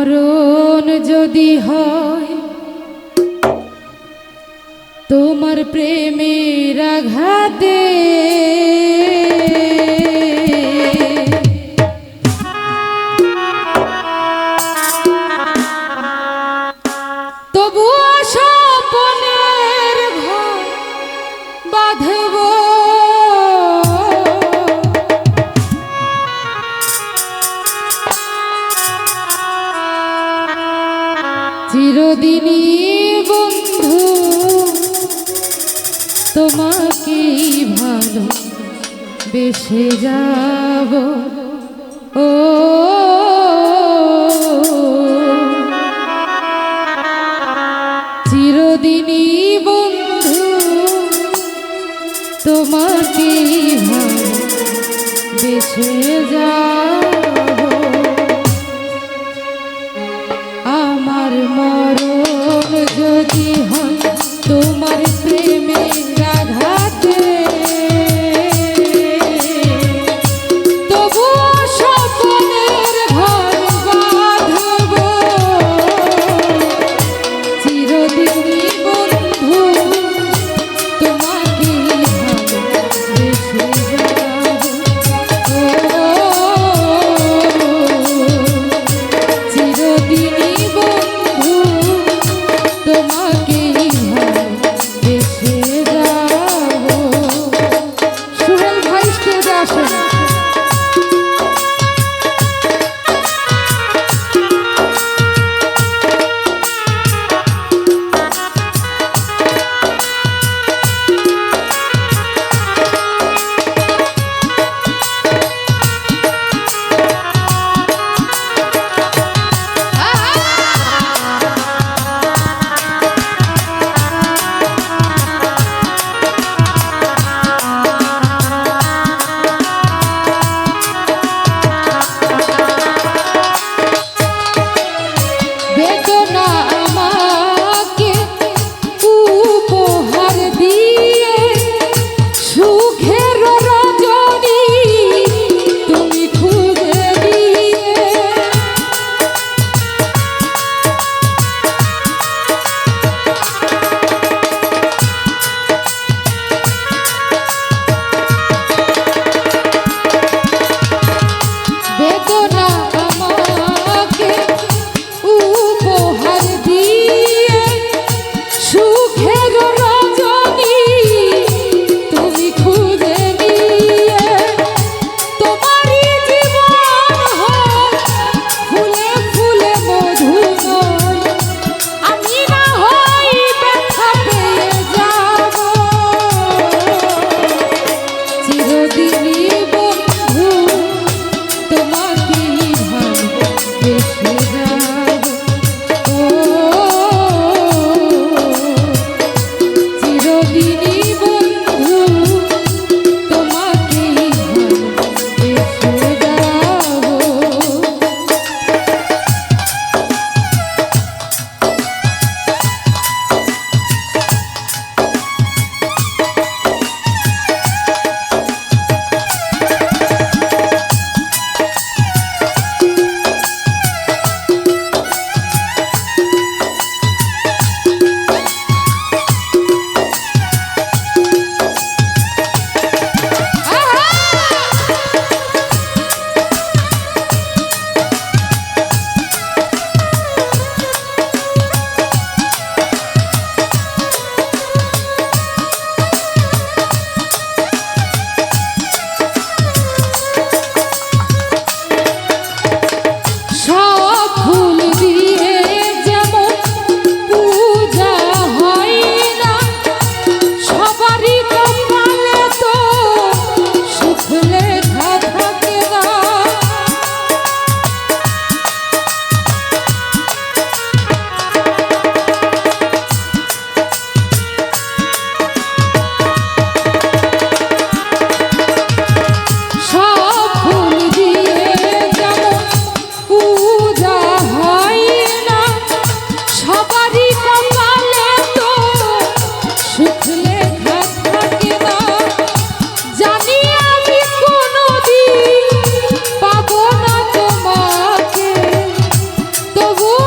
মরণ যদি হয় তোমার প্রেমের আঘাতে চিরদিনই বন্ধু তোমাকেই ভালো বেসে যাব। আমার মরণ যদি হয় তোমার প্রেমে আঘাতে pour vous.